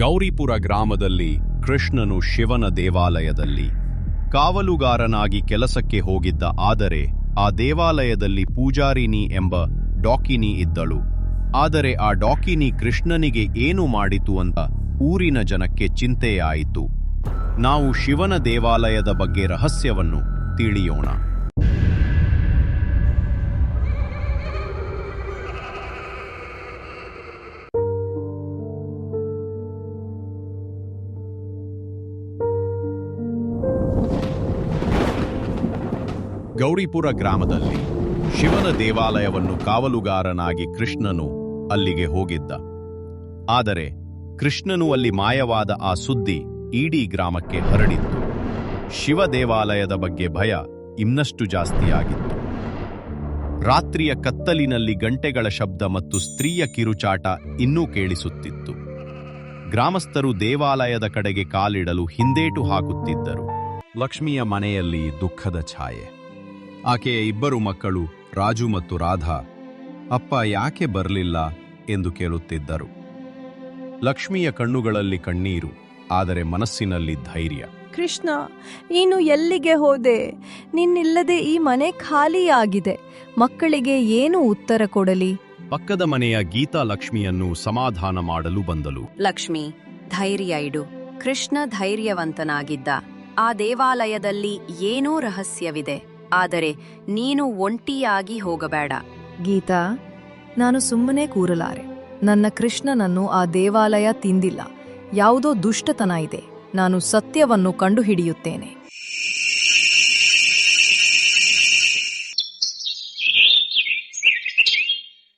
ಗೌರಿಪುರ ಗ್ರಾಮದಲ್ಲಿ ಕೃಷ್ಣನು ಶಿವನ ದೇವಾಲಯದಲ್ಲಿ. ಕಾವಲುಗಾರನಾಗಿ ಕೆಲಸಕ್ಕೆ ಹೋಗಿದ್ದ ಆದರೆ ಆ ದೇವಾಲಯದಲ್ಲಿ ಪೂಜಾರಿನಿ ಎಂಬ ಡಾಕಿನಿ ಇದ್ದಳು. ಆದರೆ ಆ ಡಾಕಿನಿ ಕೃಷ್ಣನಿಗೆ ಏನು ಮಾಡಿತು ಅಂತ ಊರಿನ ಜನಕ್ಕೆ ಚಿಂತೆಯಾಯಿತು. ನಾವು ಶಿವನ ದೇವಾಲಯದ ಬಗ್ಗೆ ರಹಸ್ಯವನ್ನು ತಿಳಿಯೋಣ. ಗೌರಿಪುರ ಗ್ರಾಮದಲ್ಲಿ ಶಿವನ ದೇವಾಲಯವನ್ನು ಕಾವಲುಗಾರನಾಗಿ ಕೃಷ್ಣನು ಅಲ್ಲಿಗೆ ಹೋಗಿದ್ದ. ಆದರೆ ಕೃಷ್ಣನು ಅಲ್ಲಿ ಮಾಯವಾದ ಆ ಸುದ್ದಿ ಇಡೀ ಗ್ರಾಮಕ್ಕೆ ಹರಡಿತ್ತು. ಶಿವ ದೇವಾಲಯದ ಬಗ್ಗೆ ಭಯ ಇನ್ನಷ್ಟು ಜಾಸ್ತಿಯಾಗಿತ್ತು. ರಾತ್ರಿಯ ಕತ್ತಲಿನಲ್ಲಿ ಗಂಟೆಗಳ ಶಬ್ದ ಮತ್ತು ಸ್ತ್ರೀಯ ಕಿರುಚಾಟ ಇನ್ನೂ ಕೇಳಿಸುತ್ತಿತ್ತು. ಗ್ರಾಮಸ್ಥರು ದೇವಾಲಯದ ಕಡೆಗೆ ಕಾಲಿಡಲು ಹಿಂದೇಟು ಹಾಕುತ್ತಿದ್ದರು. ಲಕ್ಷ್ಮಿಯ ಮನೆಯಲ್ಲಿ ದುಃಖದ ಛಾಯೆ. ಆಕೆಯ ಇಬ್ಬರು ಮಕ್ಕಳು ರಾಜು ಮತ್ತು ರಾಧಾ ಅಪ್ಪ ಯಾಕೆ ಬರಲಿಲ್ಲ? ಎಂದು ಕೇಳುತ್ತಿದ್ದರು. ಲಕ್ಷ್ಮಿಯ ಕಣ್ಣುಗಳಲ್ಲಿ ಕಣ್ಣೀರು ಆದರೆ ಮನಸ್ಸಿನಲ್ಲಿ ಧೈರ್ಯ. ಕೃಷ್ಣ ನೀನು ಎಲ್ಲಿಗೆ ಹೋದೆ? ನಿನ್ನಿಲ್ಲದೆ ಈ ಮನೆ ಖಾಲಿಯಾಗಿದೆ. ಮಕ್ಕಳಿಗೆ ಏನು ಉತ್ತರ ಕೊಡಲಿ? ಪಕ್ಕದ ಮನೆಯ ಗೀತಾ ಲಕ್ಷ್ಮಿಯನ್ನು ಸಮಾಧಾನ ಮಾಡಲು ಬಂದಳು. ಲಕ್ಷ್ಮಿ ಧೈರ್ಯ ಇಡು. ಕೃಷ್ಣ ಧೈರ್ಯವಂತನಾಗಿದ್ದ. ಆ ದೇವಾಲಯದಲ್ಲಿ ಏನೋ ರಹಸ್ಯವಿದೆ. ಆದರೆ ನೀನು ಒಂಟಿಯಾಗಿ ಹೋಗಬೇಡ. ಗೀತಾ ನಾನು ಸುಮ್ಮನೆ ಕೂರಲಾರೆ. ನನ್ನ ಕೃಷ್ಣನನ್ನು ಆ ದೇವಾಲಯ ತಿಂದಿಲ್ಲ. ಯಾವುದೋ ದುಷ್ಟತನ ಇದೆ. ನಾನು ಸತ್ಯವನ್ನು ಕಂಡುಹಿಡಿಯುತ್ತೇನೆ.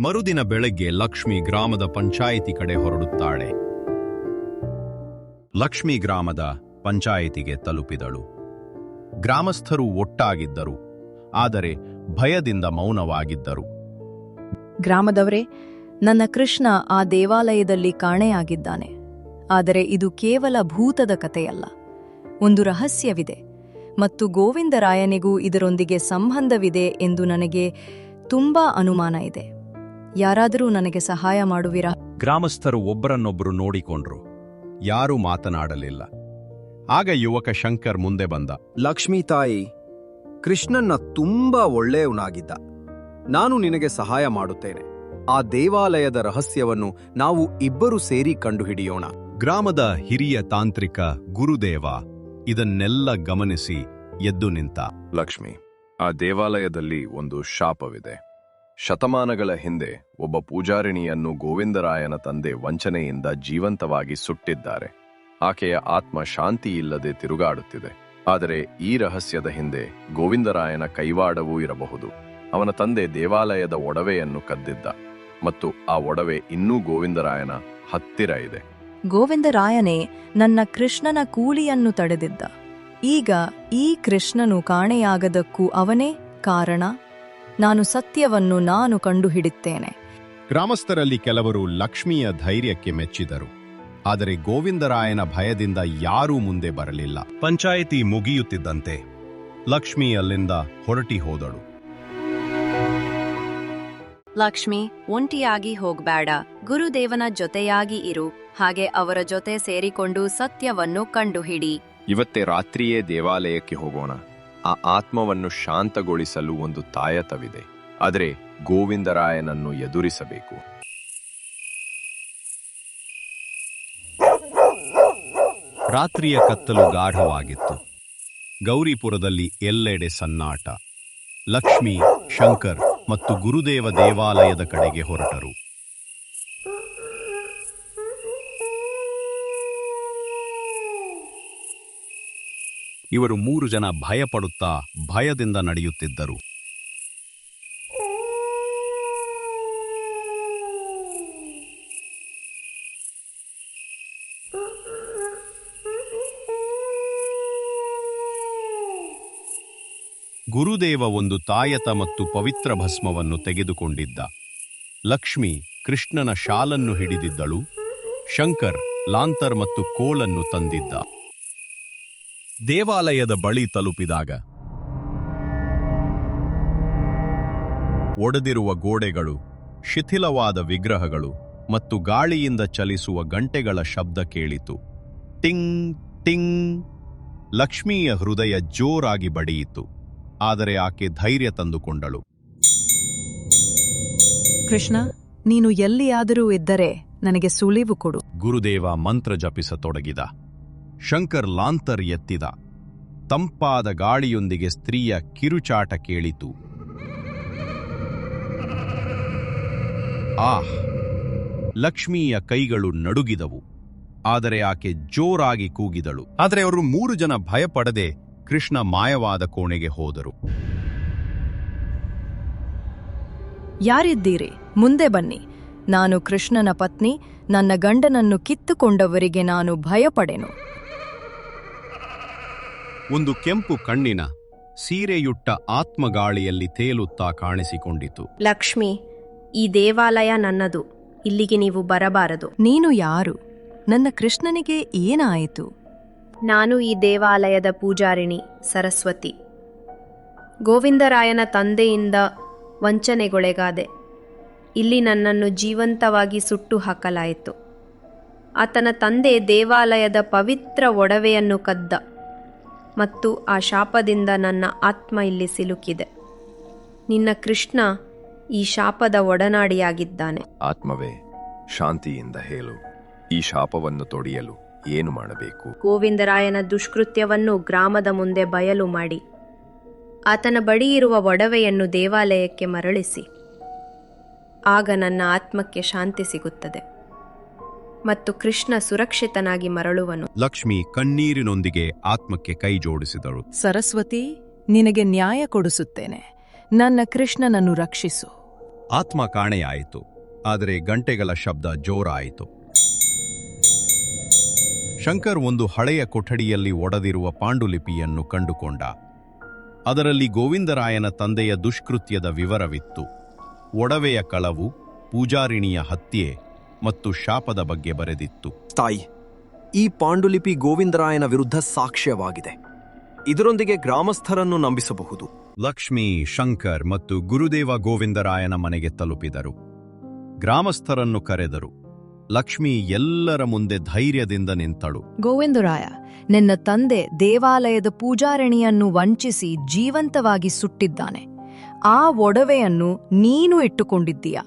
ಮರುದಿನ ಬೆಳಗ್ಗೆ ಲಕ್ಷ್ಮಿ ಗ್ರಾಮದ ಪಂಚಾಯಿತಿ ಕಡೆ ಹೊರಡುತ್ತಾಳೆ. ಲಕ್ಷ್ಮಿ ಗ್ರಾಮದ ಪಂಚಾಯಿತಿಗೆ ತಲುಪಿದಳು. ಗ್ರಾಮಸ್ಥರು ಒಟ್ಟಾಗಿದ್ದರು ಆದರೆ ಭಯದಿಂದ ಮೌನವಾಗಿದ್ದರು. ಗ್ರಾಮದವರೇ ನನ್ನ ಕೃಷ್ಣ ಆ ದೇವಾಲಯದಲ್ಲಿ ಕಾಣೆಯಾಗಿದ್ದಾನೆ ಆದರೆ ಇದು ಕೇವಲ ಭೂತದ ಕಥೆಯಲ್ಲ. ಒಂದು ರಹಸ್ಯವಿದೆ ಮತ್ತು ಗೋವಿಂದರಾಯನಿಗೂ ಇದರೊಂದಿಗೆ ಸಂಬಂಧವಿದೆ ಎಂದು ನನಗೆ ತುಂಬಾ ಅನುಮಾನ ಇದೆ. ಯಾರಾದರೂ ನನಗೆ ಸಹಾಯ ಮಾಡುವಿರಾ? ಗ್ರಾಮಸ್ಥರು ಒಬ್ಬರನ್ನೊಬ್ಬರು ನೋಡಿಕೊಂಡ್ರು ಯಾರೂ ಮಾತನಾಡಲಿಲ್ಲ. ಆಗ ಯುವಕ ಶಂಕರ್ ಮುಂದೆ ಬಂದ. ಲಕ್ಷ್ಮೀ ತಾಯಿ ಕೃಷ್ಣನ್ನ ತುಂಬಾ ಒಳ್ಳೆಯವನಾಗಿದ್ದ. ನಾನು ನಿನಗೆ ಸಹಾಯ ಮಾಡುತ್ತೇನೆ. ಆ ದೇವಾಲಯದ ರಹಸ್ಯವನ್ನು ನಾವು ಇಬ್ಬರು ಸೇರಿ ಕಂಡುಹಿಡಿಯೋಣ. ಗ್ರಾಮದ ಹಿರಿಯ ತಾಂತ್ರಿಕ ಗುರುದೇವ ಇದನ್ನೆಲ್ಲ ಗಮನಿಸಿ ಎದ್ದು ನಿಂತ. ಲಕ್ಷ್ಮಿ ಆ ದೇವಾಲಯದಲ್ಲಿ ಒಂದು ಶಾಪವಿದೆ. ಶತಮಾನಗಳ ಹಿಂದೆ ಒಬ್ಬ ಪೂಜಾರಿಣಿಯನ್ನು ಗೋವಿಂದರಾಯನ ತಂದೆ ವಂಚನೆಯಿಂದ ಜೀವಂತವಾಗಿ ಸುಟ್ಟಿದ್ದಾರೆ. ಆಕೆಯ ಆತ್ಮ ಶಾಂತಿ ಇಲ್ಲದೆ ತಿರುಗಾಡುತ್ತಿದೆ. ಆದರೆ ಈ ರಹಸ್ಯದ ಹಿಂದೆ ಗೋವಿಂದರಾಯನ ಕೈವಾಡವೂ ಇರಬಹುದು. ಅವನ ತಂದೆ ದೇವಾಲಯದ ಒಡವೆಯನ್ನು ಕದ್ದಿದ್ದ ಮತ್ತು ಆ ಒಡವೆ ಇನ್ನೂ ಗೋವಿಂದರಾಯನ ಹತ್ತಿರ ಇದೆ. ಗೋವಿಂದರಾಯನೇ ನನ್ನ ಕೃಷ್ಣನ ಕೂಲಿಯನ್ನು ತಡೆದಿದ್ದ. ಈಗ ಈ ಕೃಷ್ಣನು ಕಾಣೆಯಾಗದಕ್ಕೂ ಅವನೇ ಕಾರಣ? ನಾನು ಸತ್ಯವನ್ನು ನಾನು ಕಂಡುಹಿಡಿತ್ತೇನೆ. ಗ್ರಾಮಸ್ಥರಲ್ಲಿ ಕೆಲವರು ಲಕ್ಷ್ಮಿಯ ಧೈರ್ಯಕ್ಕೆ ಮೆಚ್ಚಿದರು. ಆದರೆ ಗೋವಿಂದರಾಯನ ಭಯದಿಂದ ಯಾರೂ ಮುಂದೆ ಬರಲಿಲ್ಲ. ಪಂಚಾಯಿತಿ ಮುಗಿಯುತ್ತಿದ್ದಂತೆ ಲಕ್ಷ್ಮಿ ಅಲ್ಲಿಂದ ಹೊರಟಿ ಹೋದಳು. ಲಕ್ಷ್ಮಿ ಒಂಟಿಯಾಗಿ ಹೋಗ್ಬೇಡ. ಗುರುದೇವನ ಜೊತೆಯಾಗಿ ಇರು. ಹಾಗೆ ಅವರ ಜೊತೆ ಸೇರಿಕೊಂಡು ಸತ್ಯವನ್ನು ಕಂಡುಹಿಡಿ. ಇವತ್ತೇ ರಾತ್ರಿಯೇ ದೇವಾಲಯಕ್ಕೆ ಹೋಗೋಣ. ಆ ಆತ್ಮವನ್ನು ಶಾಂತಗೊಳಿಸಲು ಒಂದು ತಾಯತವಿದೆ. ಆದರೆ ಗೋವಿಂದರಾಯನನ್ನು ಎದುರಿಸಬೇಕು. ರಾತ್ರಿಯ ಕತ್ತಲು ಗಾಢವಾಗಿತ್ತು. ಗೌರಿಪುರದಲ್ಲಿ ಎಲ್ಲೆಡೆ ಸನ್ನಾಟ. ಲಕ್ಷ್ಮಿ, ಶಂಕರ್ ಮತ್ತು ಗುರುದೇವ ದೇವಾಲಯದ ಕಡೆಗೆ ಹೊರಟರು. ಇವರು ಮೂರು ಜನ ಭಯಪಡುತ್ತಾ ಭಯದಿಂದ ನಡೆಯುತ್ತಿದ್ದರು. ಗುರುದೇವ ಒಂದು ತಾಯತ ಮತ್ತು ಪವಿತ್ರ ಭಸ್ಮವನ್ನು ತೆಗೆದುಕೊಂಡಿದ್ದ. ಲಕ್ಷ್ಮಿ ಕೃಷ್ಣನ ಶಾಲನ್ನು ಹಿಡಿದಿದ್ದಳು. ಶಂಕರ್ ಲಾಂತರ್ ಮತ್ತು ಕೋಲನ್ನು ತಂದಿದ್ದ. ದೇವಾಲಯದ ಬಳಿ ತಲುಪಿದಾಗ. ಒಡೆದಿರುವ ಗೋಡೆಗಳು, ಶಿಥಿಲವಾದ ವಿಗ್ರಹಗಳು ಮತ್ತು ಗಾಳಿಯಿಂದ ಚಲಿಸುವ ಗಂಟೆಗಳ ಶಬ್ದ ಕೇಳಿತು. ಟಿಂಗ್ ಟಿಂಗ್ ಲಕ್ಷ್ಮಿಯ ಹೃದಯ ಜೋರಾಗಿ ಬಡಿಯಿತು. ಆದರೆ ಆಕೆ ಧೈರ್ಯ ತಂದುಕೊಂಡಳು. ಕೃಷ್ಣ ನೀನು ಎಲ್ಲಿಯಾದರೂ ಇದ್ದರೆ ನನಗೆ ಸುಳಿವು ಕೊಡು. ಗುರುದೇವ ಮಂತ್ರ ಜಪಿಸತೊಡಗಿದ. ಶಂಕರ್ ಲಾಂತರ್ ಎತ್ತಿದ. ತಂಪಾದ ಗಾಳಿಯೊಂದಿಗೆ ಸ್ತ್ರೀಯ ಕಿರುಚಾಟ ಕೇಳಿತು. ಆಹ್! ಲಕ್ಷ್ಮಿಯ ಕೈಗಳು ನಡುಗಿದವು. ಆದರೆ ಆಕೆ ಜೋರಾಗಿ ಕೂಗಿದಳು. ಆದರೆ ಅವರು ಮೂರು ಜನ ಭಯಪಡದೆ ಕೃಷ್ಣ ಮಾಯವಾದ ಕೋಣೆಗೆ ಹೋದರು. ಯಾರಿದ್ದೀರಿ? ಮುಂದೆ ಬನ್ನಿ. ನಾನು ಕೃಷ್ಣನ ಪತ್ನಿ ನನ್ನ ಗಂಡನನ್ನು ಕಿತ್ತುಕೊಂಡವರಿಗೆ ನಾನು ಭಯಪಡೆನು. ಒಂದು ಕೆಂಪು ಕಣ್ಣಿನ ಸೀರೆಯುಟ್ಟ ಆತ್ಮಗಾಳಿಯಲ್ಲಿ ತೇಲುತ್ತಾ ಕಾಣಿಸಿಕೊಂಡಿತು. ಲಕ್ಷ್ಮಿ ಈ ದೇವಾಲಯ ನನ್ನದು. ಇಲ್ಲಿಗೆ ನೀವು ಬರಬಾರದು. ನೀನು ಯಾರು? ನನ್ನ ಕೃಷ್ಣನಿಗೆ ಏನಾಯಿತು? ನಾನು ಈ ದೇವಾಲಯದ ಪೂಜಾರಿಣಿ, ಸರಸ್ವತಿ. ಗೋವಿಂದರಾಯನ ತಂದೆಯಿಂದ ವಂಚನೆಗೊಳಗಾದೆ. ಇಲ್ಲಿ ನನ್ನನ್ನು ಜೀವಂತವಾಗಿ ಸುಟ್ಟು ಹಾಕಲಾಯಿತು. ಆತನ ತಂದೆ ದೇವಾಲಯದ ಪವಿತ್ರ ಒಡವೆಯನ್ನು ಕದ್ದ ಮತ್ತು ಆ ಶಾಪದಿಂದ ನನ್ನ ಆತ್ಮ ಇಲ್ಲಿ ಸಿಲುಕಿದೆ. ನಿನ್ನ ಕೃಷ್ಣ ಈ ಶಾಪದ ಒಡನಾಡಿಯಾಗಿದ್ದಾನೆ. ಆತ್ಮವೇ, ಶಾಂತಿಯಿಂದ ಹೇಳು, ಈ ಶಾಪವನ್ನು ತೊಡೆಯಲು. ಏನು ಮಾಡಬೇಕು? ಗೋವಿಂದರಾಯನ ದುಷ್ಕೃತ್ಯವನ್ನು ಗ್ರಾಮದ ಮುಂದೆ ಬಯಲು ಮಾಡಿ. ಆತನ ಬಳಿ ಇರುವ ಒಡವೆಯನ್ನು ದೇವಾಲಯಕ್ಕೆ ಮರಳಿಸಿ. ಆಗ ನನ್ನ ಆತ್ಮಕ್ಕೆ ಶಾಂತಿ ಸಿಗುತ್ತದೆ. ಮತ್ತು ಕೃಷ್ಣ ಸುರಕ್ಷಿತನಾಗಿ ಮರಳುವನು. ಲಕ್ಷ್ಮಿ ಕಣ್ಣೀರಿನೊಂದಿಗೆ ಆತ್ಮಕ್ಕೆ ಕೈ ಜೋಡಿಸಿದಳು. ಸರಸ್ವತಿ ನಿನಗೆ ನ್ಯಾಯ ಕೊಡಿಸುತ್ತೇನೆ. ನನ್ನ ಕೃಷ್ಣನನ್ನು ರಕ್ಷಿಸು. ಆತ್ಮ ಕಾಣೆಯಾಯಿತು. ಆದರೆ ಗಂಟೆಗಳ ಶಬ್ದ ಜೋರಾಯಿತು. ಶಂಕರ್ ಒಂದು ಹಳೆಯ ಕೊಠಡಿಯಲ್ಲಿ ಒಡೆದಿರುವ ಪಾಂಡುಲಿಪಿಯನ್ನು ಕಂಡುಕೊಂಡ. ಅದರಲ್ಲಿ ಗೋವಿಂದರಾಯನ ತಂದೆಯ ದುಷ್ಕೃತ್ಯದ ವಿವರವಿತ್ತು. ಒಡವೆಯ ಕಳವು ಪೂಜಾರಿಣಿಯ ಹತ್ಯೆ ಮತ್ತು ಶಾಪದ ಬಗ್ಗೆ ಬರೆದಿತ್ತು. ತಾಯಿ ಈ ಪಾಂಡುಲಿಪಿ ಗೋವಿಂದರಾಯನ ವಿರುದ್ಧ ಸಾಕ್ಷ್ಯವಾಗಿದೆ. ಇದರೊಂದಿಗೆ ಗ್ರಾಮಸ್ಥರನ್ನು ನಂಬಿಸಬಹುದು. ಲಕ್ಷ್ಮಿ ಶಂಕರ್ ಮತ್ತು ಗುರುದೇವ ಗೋವಿಂದರಾಯನ ಮನೆಗೆ ತಲುಪಿದರು. ಗ್ರಾಮಸ್ಥರನ್ನು ಕರೆದರು. ಲಕ್ಷ್ಮಿ ಎಲ್ಲರ ಮುಂದೆ ಧೈರ್ಯದಿಂದ ನಿಂತಳು. ಗೋವಿಂದರಾಯ ನಿನ್ನ ತಂದೆ ದೇವಾಲಯದ ಪೂಜಾರಣಿಯನ್ನು ವಂಚಿಸಿ ಜೀವಂತವಾಗಿ ಸುಟ್ಟಿದ್ದಾನೆ. ಆ ಒಡವೆಯನ್ನು ನೀನು ಇಟ್ಟುಕೊಂಡಿದ್ದೀಯ?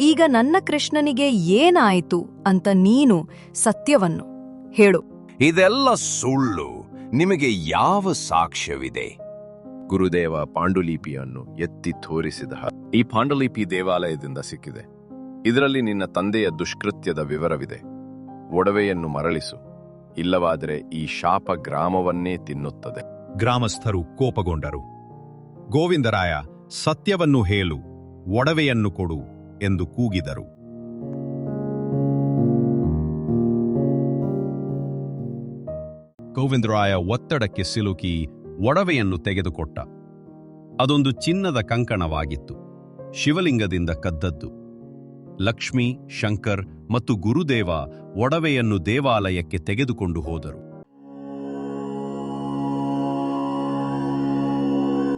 ಈಗ ನನ್ನ ಕೃಷ್ಣನಿಗೆ ಏನಾಯಿತು ಅಂತ ನೀನು ಸತ್ಯವನ್ನು ಹೇಳು. ಇದೆಲ್ಲ ಸುಳ್ಳು. ನಿಮಗೆ ಯಾವ ಸಾಕ್ಷ್ಯವಿದೆ? ಗುರುದೇವ ಪಾಂಡುಲಿಪಿಯನ್ನು ಎತ್ತಿ ತೋರಿಸಿದ ಈ ಪಾಂಡುಲಿಪಿ ದೇವಾಲಯದಿಂದ ಸಿಕ್ಕಿದೆ. ಇದರಲ್ಲಿ ನಿನ್ನ ತಂದೆಯ ದುಷ್ಕೃತ್ಯದ ವಿವರವಿದೆ. ಒಡವೆಯನ್ನು ಮರಳಿಸು. ಇಲ್ಲವಾದರೆ ಈ ಶಾಪ ಗ್ರಾಮವನ್ನೇ ತಿನ್ನುತ್ತದೆ. ಗ್ರಾಮಸ್ಥರು ಕೋಪಗೊಂಡರು. ಗೋವಿಂದರಾಯ, ಸತ್ಯವನ್ನು ಹೇಳು, ಒಡವೆಯನ್ನು ಕೊಡು ಎಂದು ಕೂಗಿದರು. ಗೋವಿಂದರಾಯ ಒತ್ತಡಕ್ಕೆ ಸಿಲುಕಿ ಒಡವೆಯನ್ನು ತೆಗೆದುಕೊಟ್ಟ. ಅದೊಂದು ಚಿನ್ನದ ಕಂಕಣವಾಗಿತ್ತು. ಶಿವಲಿಂಗದಿಂದ ಕದ್ದದ್ದು. ಲಕ್ಷ್ಮಿ, ಶಂಕರ್ ಮತ್ತು ಗುರುದೇವ ಒಡವೆಯನ್ನು ದೇವಾಲಯಕ್ಕೆ ತೆಗೆದುಕೊಂಡು ಹೋದರು.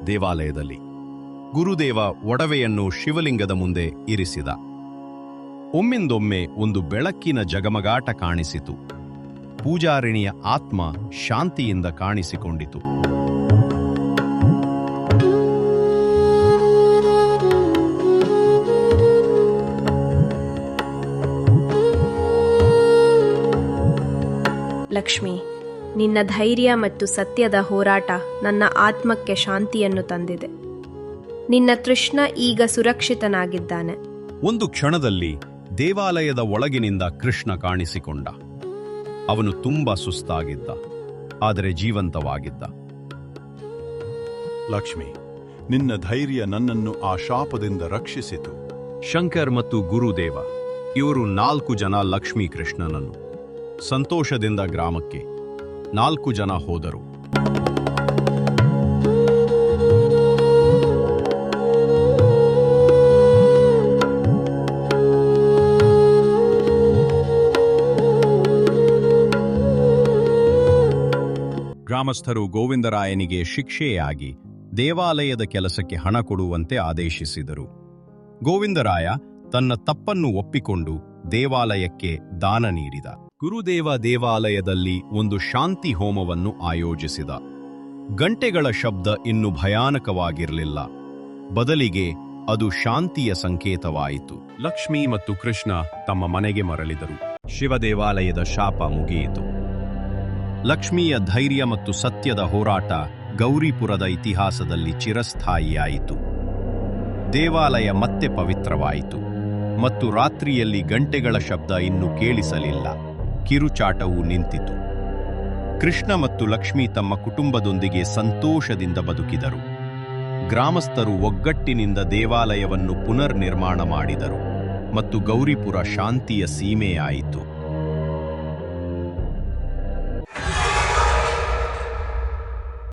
ದೇವಾಲಯದಲ್ಲಿ ಗುರುದೇವ ಒಡವೆಯನ್ನು ಶಿವಲಿಂಗದ ಮುಂದೆ ಇರಿಸಿದ. ಒಮ್ಮಿಂದೊಮ್ಮೆ ಒಂದು ಬೆಳಕಿನ ಜಗಮಗಾಟ ಕಾಣಿಸಿತು. ಪೂಜಾರಿಣಿಯ ಆತ್ಮ ಶಾಂತಿಯಿಂದ ಕಾಣಿಸಿಕೊಂಡಿತು. ಲಕ್ಷ್ಮಿ ನಿನ್ನ ಧೈರ್ಯ ಮತ್ತು ಸತ್ಯದ ಹೋರಾಟ ನನ್ನ ಆತ್ಮಕ್ಕೆ ಶಾಂತಿಯನ್ನು ತಂದಿದೆ. ನಿನ್ನ ಕೃಷ್ಣ ಈಗ ಸುರಕ್ಷಿತನಾಗಿದ್ದಾನೆ. ಒಂದು ಕ್ಷಣದಲ್ಲಿ ದೇವಾಲಯದ ಒಳಗಿನಿಂದ ಕೃಷ್ಣ ಕಾಣಿಸಿಕೊಂಡ. ಅವನು ತುಂಬಾ ಸುಸ್ತಾಗಿದ್ದ ಆದರೆ ಜೀವಂತವಾಗಿದ್ದ. ಲಕ್ಷ್ಮಿ ನಿನ್ನ ಧೈರ್ಯ ನನ್ನನ್ನು ಆ ಶಾಪದಿಂದ ರಕ್ಷಿಸಿತು. ಶಂಕರ್ ಮತ್ತು ಗುರುದೇವ ಇವರು ನಾಲ್ಕು ಜನ ಲಕ್ಷ್ಮೀ ಕೃಷ್ಣನನ್ನು ಸಂತೋಷದಿಂದ ಗ್ರಾಮಕ್ಕೆ ನಾಲ್ಕು ಜನ ಹೋದರು. ಗ್ರಾಮಸ್ಥರು ಗೋವಿಂದರಾಯನಿಗೆ ಶಿಕ್ಷೆಯಾಗಿ ದೇವಾಲಯದ ಕೆಲಸಕ್ಕೆ ಹಣ ಕೊಡುವಂತೆ ಆದೇಶಿಸಿದರು. ಗೋವಿಂದರಾಯ ತನ್ನ ತಪ್ಪನ್ನು ಒಪ್ಪಿಕೊಂಡು ದೇವಾಲಯಕ್ಕೆ ದಾನ ನೀಡಿದ. ಗುರುದೇವ ದೇವಾಲಯದಲ್ಲಿ ಒಂದು ಶಾಂತಿ ಹೋಮವನ್ನು ಆಯೋಜಿಸಿದ. ಗಂಟೆಗಳ ಶಬ್ದ ಇನ್ನು ಭಯಾನಕವಾಗಿರಲಿಲ್ಲ. ಬದಲಿಗೆ ಅದು ಶಾಂತಿಯ ಸಂಕೇತವಾಯಿತು. ಲಕ್ಷ್ಮಿ ಮತ್ತು ಕೃಷ್ಣ ತಮ್ಮ ಮನೆಗೆ ಮರಳಿದರು. ಶಿವದೇವಾಲಯದ ಶಾಪ ಮುಗಿಯಿತು. ಲಕ್ಷ್ಮಿಯ ಧೈರ್ಯ ಮತ್ತು ಸತ್ಯದ ಹೋರಾಟ ಗೌರಿಪುರದ ಇತಿಹಾಸದಲ್ಲಿ ಚಿರಸ್ಥಾಯಿಯಾಯಿತು. ದೇವಾಲಯ ಮತ್ತೆ ಪವಿತ್ರವಾಯಿತು. ಮತ್ತು ರಾತ್ರಿಯಲ್ಲಿ ಗಂಟೆಗಳ ಶಬ್ದ ಇನ್ನು ಕೇಳಿಸಲಿಲ್ಲ. ಕಿರುಚಾಟವು ನಿಂತಿತು. ಕೃಷ್ಣ ಮತ್ತು ಲಕ್ಷ್ಮಿ ತಮ್ಮ ಕುಟುಂಬದೊಂದಿಗೆ ಸಂತೋಷದಿಂದ ಬದುಕಿದರು. ಗ್ರಾಮಸ್ಥರು ಒಗ್ಗಟ್ಟಿನಿಂದ ದೇವಾಲಯವನ್ನು ಪುನರ್ ನಿರ್ಮಾಣ ಮಾಡಿದರು ಮತ್ತು ಗೌರಿಪುರ ಶಾಂತಿಯ ಸೀಮೆಯಾಯಿತು.